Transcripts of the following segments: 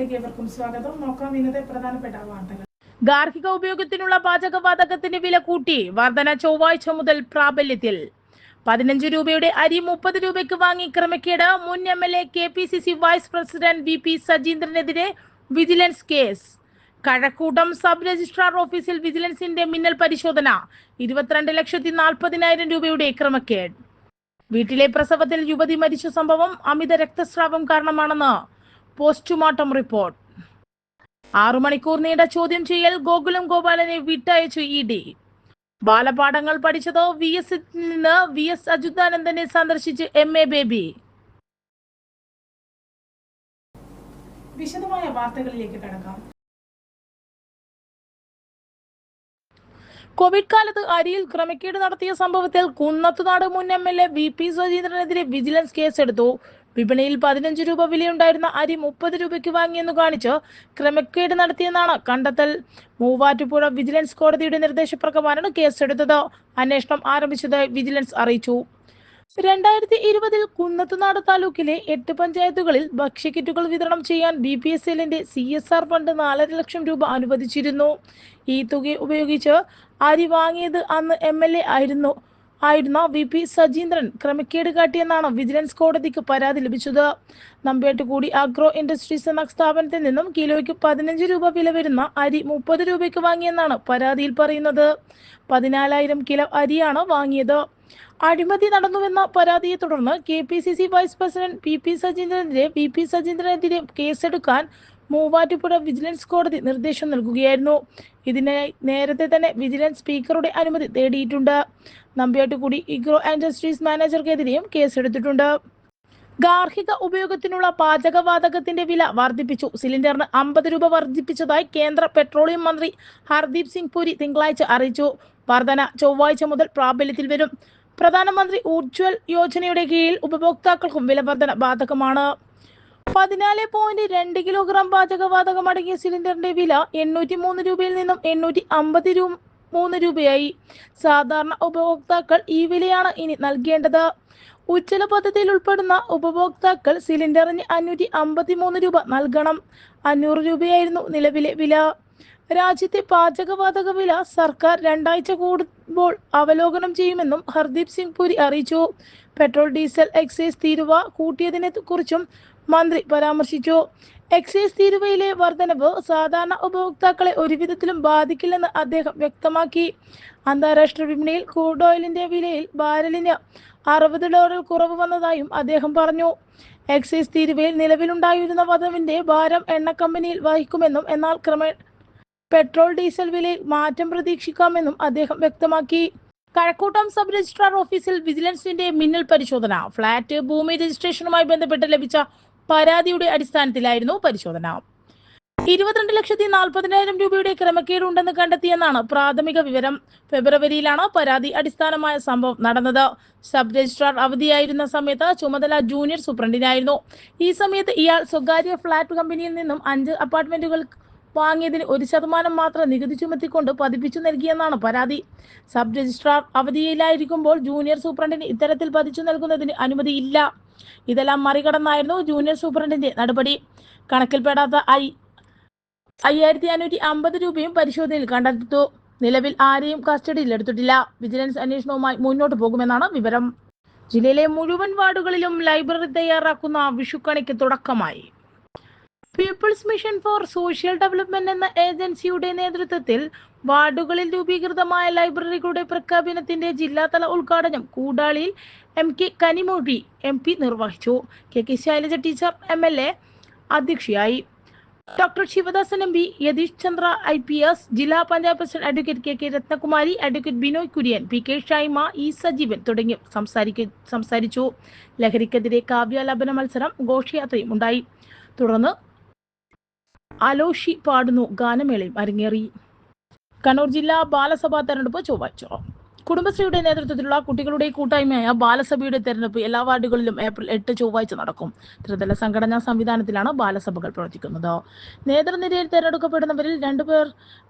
വാർത്തകളിലേക്ക് ഏവർക്കും സ്വാഗതം. നോക്കാം ഇന്നത്തെ പ്രധാനപ്പെട്ട വാർത്തകൾ. ഗാർഹിക ഉപയോഗത്തിനുള്ള പാചകവാതകത്തിന്റെ വില കൂട്ടി വർധന ചൊവ്വാഴ്ച മുതൽ പ്രാബല്യത്തിൽ. പതിനഞ്ച് രൂപയുടെ അരി മുപ്പത് രൂപയ്ക്ക് വാങ്ങി ക്രമക്കേട്. മുൻ M L A K P C C vice president V P സജീന്ദ്രനെതിരെ vigilance case. Kazhakkoottam sub registrar ഓഫീസിൽ വിജിലൻസിന്റെ മിന്നൽ പരിശോധന. ഇരുപത്തിരണ്ട് ലക്ഷത്തി നാൽപ്പതിനായിരം രൂപയുടെ ക്രമക്കേട്. വീട്ടിലെ പ്രസവത്തിൽ യുവതി മരിച്ച സംഭവം അമിത രക്തസ്രാവം കാരണമാണെന്ന് പോസ്റ്റ്മോർട്ടം റിപ്പോർട്ട്. ആറു മണിക്കൂർ നീണ്ട ചോദ്യം ചെയ്യൽ ഗോകുലം ഗോപാലനെ വിട്ടയച്ചു ഇ ഡി. ബാലപാഠങ്ങൾ പഠിച്ചതോ വി എസ് നിന്ന് വി എസ് അച്യുതാനന്ദനെ സന്ദർശിച്ച് എം എ ബേബി. വിശദമായ വാർത്തകളിലേക്ക് കടക്കാം. കോവിഡ് കാലത്ത് അരിയിൽ ക്രമക്കേട് നടത്തിയ സംഭവത്തിൽ കുന്നത്തുനാട് മുൻ M L A V P സുരേന്ദ്രനെതിരെ vigilance കേസെടുത്തു. വിപണിയിൽ പതിനഞ്ച് രൂപ വിലയുണ്ടായിരുന്ന അരി മുപ്പത് രൂപയ്ക്ക് വാങ്ങിയെന്ന് കാണിച്ച് ക്രമക്കേട് നടത്തിയെന്നാണ് കണ്ടെത്തൽ. മൂവാറ്റുപുഴ വിജിലൻസ് കോടതിയുടെ നിർദ്ദേശപ്രകാരമാണ് കേസെടുത്തത്. അന്വേഷണം ആരംഭിച്ചതായി വിജിലൻസ് അറിയിച്ചു. രണ്ടായിരത്തി ഇരുപതിൽ കുന്നത്തുനാട് താലൂക്കിലെ എട്ട് പഞ്ചായത്തുകളിൽ ഭക്ഷ്യക്കിറ്റുകൾ വിതരണം ചെയ്യാൻ ബി പി എസ് എല്ലിന്റെ സി എസ് ആർ ഫണ്ട് നാലര ലക്ഷം രൂപ അനുവദിച്ചിരുന്നു. ഈ തുക ഉപയോഗിച്ച് അരി വാങ്ങിയത് അന്ന് എം എൽ എ ആയിരുന്നു. ആയിരുന്ന വി പി സജീന്ദ്രൻ ക്രമക്കേട് കാട്ടിയെന്നാണ് വിജിലൻസ് കോടതിക്ക് പരാതി ലഭിച്ചത്. നമ്പേട്ടുകൂടി അഗ്രോ ഇൻഡസ്ട്രീസ് എന്ന സ്ഥാപനത്തിൽ നിന്നും കിലോയ്ക്ക് പതിനഞ്ച് രൂപ വില വരുന്ന അരി മുപ്പത് രൂപയ്ക്ക് വാങ്ങിയെന്നാണ് പരാതിയിൽ പറയുന്നത്. പതിനാലായിരം കിലോ അരിയാണ് വാങ്ങിയത്. അഴിമതി നടന്നുവെന്ന പരാതിയെ തുടർന്ന് K P C C vice president P P സജീന്ദ്രനെതിരെ V P സജീന്ദ്രനെതിരെ കേസെടുക്കാൻ മൂവാറ്റുപുഴ വിജിലൻസ് കോടതി നിർദ്ദേശം നൽകുകയായിരുന്നു. ഇതിനായി നേരത്തെ തന്നെ വിജിലൻസ് സ്പീക്കറുടെ അനുമതി തേടിയിട്ടുണ്ട്. നമ്പ്യാട്ടുകുടി ഇഗ്രോ ഇൻഡസ്ട്രീസ് മാനേജർക്കെതിരെയും കേസെടുത്തിട്ടുണ്ട്. ഗാർഹിക ഉപയോഗത്തിനുള്ള പാചകവാതകത്തിന്റെ വില വർദ്ധിപ്പിച്ചു. സിലിണ്ടറിന് അമ്പത് രൂപ വർദ്ധിപ്പിച്ചതായി കേന്ദ്ര പെട്രോളിയം മന്ത്രി ഹർദീപ് സിംഗ് പുരി തിങ്കളാഴ്ച അറിയിച്ചു. വർധന ചൊവ്വാഴ്ച മുതൽ പ്രാബല്യത്തിൽ വരും. പ്രധാനമന്ത്രി ഊർജ്വൽ യോജനയുടെ കീഴിൽ ഉപഭോക്താക്കൾക്കും വില വർധന ബാധകമാണ്. പതിനാല് പോയിന്റ് രണ്ട് കിലോഗ്രാം പാചകവാതകം അടങ്ങിയ സിലിണ്ടറിന്റെ വില എണ്ണൂറ്റി മൂന്ന് രൂപയിൽ നിന്നും എണ്ണൂറ്റി അമ്പത് മൂന്ന് രൂപയായി. സാധാരണ ഉപഭോക്താക്കൾ ഈ വിലയാണ് ഇനി നൽകേണ്ടത്. ഉജ്ജ്വല പദ്ധതിയിൽ ഉൾപ്പെടുന്ന ഉപഭോക്താക്കൾ സിലിണ്ടറിന് അഞ്ഞൂറ്റി അമ്പത്തി മൂന്ന് രൂപ നൽകണം. അഞ്ഞൂറ് രൂപയായിരുന്നു നിലവിലെ വില. രാജ്യത്തെ പാചകവാതക വില സർക്കാർ രണ്ടാഴ്ച കൂടുമ്പോൾ അവലോകനം ചെയ്യുമെന്നും ഹർദീപ് സിംഗ് പുരി അറിയിച്ചു. പെട്രോൾ ഡീസൽ എക്സൈസ് തീരുവ കൂട്ടിയതിനെ കുറിച്ചും മന്ത്രി പരാമർശിച്ചു. എക്സൈസ് തീരുവയിലെ വർധനവ് സാധാരണ ഉപഭോക്താക്കളെ ഒരുവിധത്തിലും ബാധിക്കില്ലെന്ന് അദ്ദേഹം വ്യക്തമാക്കി. അന്താരാഷ്ട്ര വിപണിയിൽ ക്രൂഡ് ഓയിലിന്റെ വിലയിൽ ബാരലിന് അറുപത് ഡോളർ കുറവ് വന്നതായും അദ്ദേഹം പറഞ്ഞു. എക്സൈസ് തീരുവയിൽ നിലവിലുണ്ടായിരുന്ന വധവിന്റെ ഭാരം എണ്ണ കമ്പനിയിൽ വഹിക്കുമെന്നും എന്നാൽ ക്രമേ പെട്രോൾ ഡീസൽ വിലയിൽ മാറ്റം പ്രതീക്ഷിക്കാമെന്നും അദ്ദേഹം വ്യക്തമാക്കി. കഴക്കൂട്ടം സബ് രജിസ്ട്രാർ ഓഫീസിൽ വിജിലൻസിന്റെ മിന്നൽ പരിശോധന. ഫ്ളാറ്റ് ഭൂമി രജിസ്ട്രേഷനുമായി ബന്ധപ്പെട്ട് ലഭിച്ച പരാതിയുടെ അടിസ്ഥാനത്തിലായിരുന്നു പരിശോധന. ഇരുപത്തിരണ്ട് ലക്ഷത്തി നാൽപ്പതിനായിരം രൂപയുടെ ക്രമക്കേടുണ്ടെന്ന് കണ്ടെത്തിയെന്നാണ് പ്രാഥമിക വിവരം. ഫെബ്രുവരിയിലാണ് പരാതി അടിസ്ഥാനമായ സംഭവം നടന്നത്. സബ് രജിസ്ട്രാർ അവധിയായിരുന്ന സമയത്ത് ചുമതല ജൂനിയർ സൂപ്രണ്ടിനായിരുന്നു. ഈ സമയത്ത് ഇയാൾ സ്വകാര്യ ഫ്ളാറ്റ് കമ്പനിയിൽ നിന്നും അഞ്ച് അപ്പാർട്ട്മെന്റുകൾ വാങ്ങിയതിന് ഒരു ശതമാനം മാത്രം നികുതി ചുമത്തിക്കൊണ്ട് പതിപ്പിച്ചു നൽകിയെന്നാണ് പരാതി. സബ് രജിസ്ട്രാർ അവധിയിലായിരിക്കുമ്പോൾ ജൂനിയർ സൂപ്രണ്ടിന് ഇത്തരത്തിൽ പതിച്ചു നൽകുന്നതിന് അനുമതിയില്ല ഇതെല്ലാം മറികടന്നായിരുന്നു ജൂനിയർ സൂപ്രണ്ടിന്റെ നടപടി. കണക്കിൽപ്പെടാത്ത ഐ അയ്യായിരത്തി അഞ്ഞൂറ്റി അമ്പത് രൂപയും പരിശോധനയിൽ കണ്ടെടുത്തു. നിലവിൽ ആരെയും കസ്റ്റഡിയിൽ എടുത്തിട്ടില്ല. വിജിലൻസ് അന്വേഷണവുമായി മുന്നോട്ട് പോകുമെന്നാണ് വിവരം. ജില്ലയിലെ മുഴുവൻ വാർഡുകളിലും ലൈബ്രറി തയ്യാറാക്കുന്ന വിഷുക്കണിക്ക് തുടക്കമായി. People's mission for social development എന്ന ഏജൻസിയുടെ നേതൃത്വത്തിൽ വാർഡുകളിൽ രൂപീകൃതമായ ലൈബ്രറികളുടെ പ്രഖ്യാപനത്തിന്റെ ജില്ലാതല ഉദ്ഘാടനം കൂടാളിയിൽ M K Kanimozhi M P നിർവഹിച്ചു. K K Shailaja teacher M L A അധ്യക്ഷയായി. Doctor Sivadasan M P Yathish Chandra I P S ജില്ലാ panchayat president advocate K K Rathnakumari advocate Binoy Kurian P K Shaima E Sajeevan തുടങ്ങി സംസാരിക്ക സംസാരിച്ചു. ലഹരിക്കെതിരെ കാവ്യാലാപന മത്സരം ഘോഷയാത്രയും ഉണ്ടായി തുടർന്ന് അലോഷി പാടുന്നു ഗാനമേളയും അരങ്ങേറി. കണ്ണൂർ ജില്ലാ ബാലസഭാ തെരഞ്ഞെടുപ്പ് ചൊവ്വാഴ്ച. കുടുംബശ്രീയുടെ നേതൃത്വത്തിലുള്ള കുട്ടികളുടെ കൂട്ടായ്മയായ ബാലസഭയുടെ തെരഞ്ഞെടുപ്പ് എല്ലാ വാർഡുകളിലും ഏപ്രിൽ എട്ട് ചൊവ്വാഴ്ച നടക്കും. ത്രിതല സംഘടനാ സംവിധാനത്തിലാണ് ബാലസഭകൾ പ്രവർത്തിക്കുന്നത്. നേതൃനിരയിൽ തെരഞ്ഞെടുക്കപ്പെടുന്നവരിൽ രണ്ടുപേർ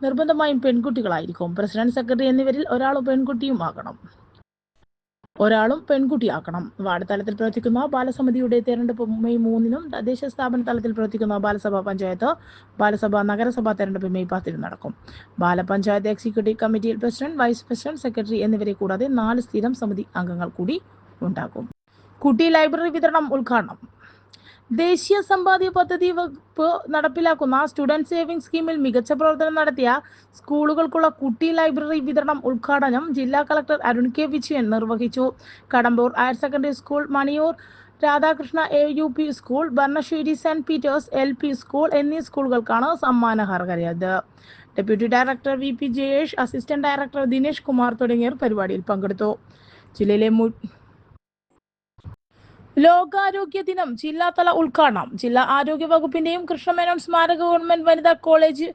നിർബന്ധമായും പെൺകുട്ടികളായിരിക്കും. പ്രസിഡന്റ് സെക്രട്ടറി എന്നിവരിൽ ഒരാൾ പെൺകുട്ടിയുമാകണം. ഒരാളും പെൺകുട്ടിയാക്കണം. വാർഡ് തലത്തിൽ പ്രവർത്തിക്കുന്ന ബാലസമിതിയുടെ തെരഞ്ഞെടുപ്പ് മെയ് മൂന്നിനും തദ്ദേശ സ്ഥാപന തലത്തിൽ പ്രവർത്തിക്കുന്ന ബാലസഭ പഞ്ചായത്ത് ബാലസഭ നഗരസഭാ തെരഞ്ഞെടുപ്പ് മെയ് പത്തിനും നടക്കും. ബാലപഞ്ചായത്ത് എക്സിക്യൂട്ടീവ് കമ്മിറ്റിയിൽ പ്രസിഡന്റ് വൈസ് പ്രസിഡന്റ് സെക്രട്ടറി എന്നിവരെ കൂടാതെ നാല് സ്ഥിരം സമിതി അംഗങ്ങൾ കൂടി ഉണ്ടാകും. കുട്ടി ലൈബ്രറി വിതരണം ഉദ്ഘാടനം. ദേശീയ സമ്പാദ്യ പദ്ധതി വകുപ്പ് നടപ്പിലാക്കുന്ന സ്റ്റുഡന്റ് സേവിംഗ് സ്കീമിൽ മികച്ച പ്രവർത്തനം നടത്തിയ സ്കൂളുകൾക്കുള്ള കുട്ടി ലൈബ്രറി വിതരണം ഉദ്ഘാടനം ജില്ലാ കളക്ടർ അരുൺ കെ വിജയൻ നിർവഹിച്ചു. Kadambur higher secondary school Maniyur Radhakrishna A U P school Bharanasseri saint Peter's L P school എന്നീ സ്കൂളുകൾക്കാണ് സമ്മാനർഹരായത് deputy director V P Jayesh assistant director Dinesh Kumar തുടങ്ങിയവർ പരിപാടിയിൽ പങ്കെടുത്തു. ജില്ലയിലെ മു ലോകാരോഗ്യ ദിനം ജില്ലാതല ഉദ്ഘാടനം. ജില്ലാ ആരോഗ്യ വകുപ്പിന്റെയും കൃഷ്ണമേനോൻ സ്മാരക ഗവൺമെന്റ് വനിതാ കോളേജ്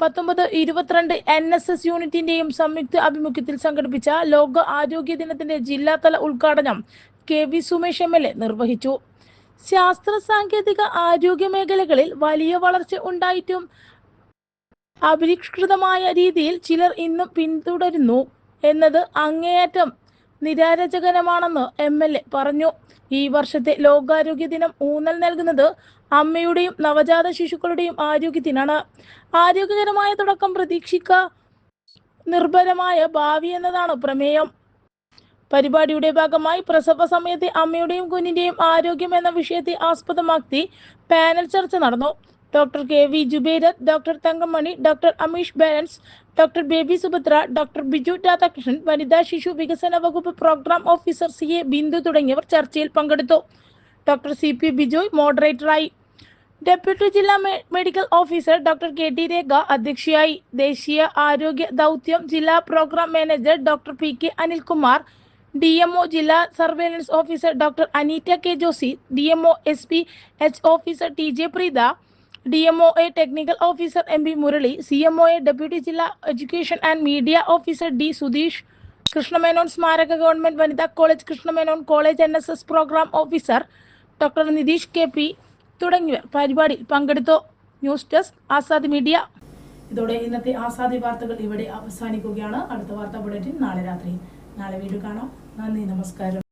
പത്തൊമ്പത് ഇരുപത്തിരണ്ട് എൻ എസ് എസ് യൂണിറ്റിന്റെയും സംയുക്ത ആഭിമുഖ്യത്തിൽ സംഘടിപ്പിച്ച ലോക ആരോഗ്യ ദിനത്തിന്റെ ജില്ലാതല ഉദ്ഘാടനം K V Sumesh M L A നിർവഹിച്ചു. ശാസ്ത്ര സാങ്കേതിക ആരോഗ്യ മേഖലകളിൽ വലിയ വളർച്ച ഉണ്ടായിട്ടും അപരിഷ്കൃതമായ രീതിയിൽ ചിലർ ഇന്നും പിന്തുടരുന്നു എന്നത് അങ്ങേയറ്റം നിരാരജകരമാണെന്ന് എം എൽ എ പറഞ്ഞു. ഈ വർഷത്തെ ലോകാരോഗ്യ ദിനം ഊന്നൽ നൽകുന്നത് അമ്മയുടെയും നവജാത ശിശുക്കളുടെയും ആരോഗ്യത്തിനാണ് ആരോഗ്യകരമായ തുടക്കം പ്രതീക്ഷിക്ക നിർഭരമായ ഭാവി എന്നതാണ് പ്രമേയം. പരിപാടിയുടെ ഭാഗമായി പ്രസവ സമയത്തെ അമ്മയുടെയും കുഞ്ഞിന്റെയും ആരോഗ്യം എന്ന വിഷയത്തെ ആസ്പദമാക്കി പാനൽ ചർച്ച നടന്നു. Doctor K V Jubairath doctor Thankamani doctor Ameesh balance doctor Baby Subhadra doctor Biju Radhakrishnan വനിതാ ശിശു വികസന വകുപ്പ് programme officer C A Bindu തുടങ്ങിയവർ ചർച്ചയിൽ പങ്കെടുത്തു. ഡോക്ടർ സി പി ബിജോയ് മോഡറേറ്ററായി ഡെപ്യൂട്ടി ജില്ലാ medical officer doctor K T Rekha അധ്യക്ഷയായി. ദേശീയ ആരോഗ്യ ദൗത്യം ജില്ലാ programme manager doctor P K Anilkumar. D M O ജില്ലാ surveillance officer doctor Aneetta K Josy. D M O S P H officer T J Preetha. D M O A technical officer M P Murali C M O A deputy ജില്ലാ education and media officer D Sudheesh Krishnamenon സ്മാരക government വനിതാ college Krishnamenon college N S S programme officer doctor Nitheesh K P തുടങ്ങിയവർ പരിപാടിയിൽ പങ്കെടുത്തു. News desk Azad media ഇതോടെ ഇന്നത്തെ ആസാദി വാർത്തകൾ ഇവിടെ അവസാനിക്കുകയാണ്. അടുത്ത വാർത്താ ബുള്ളറ്റിൻ നാളെ രാത്രി. നാളെ വീട് കാണാം. നന്ദി നമസ്കാരം.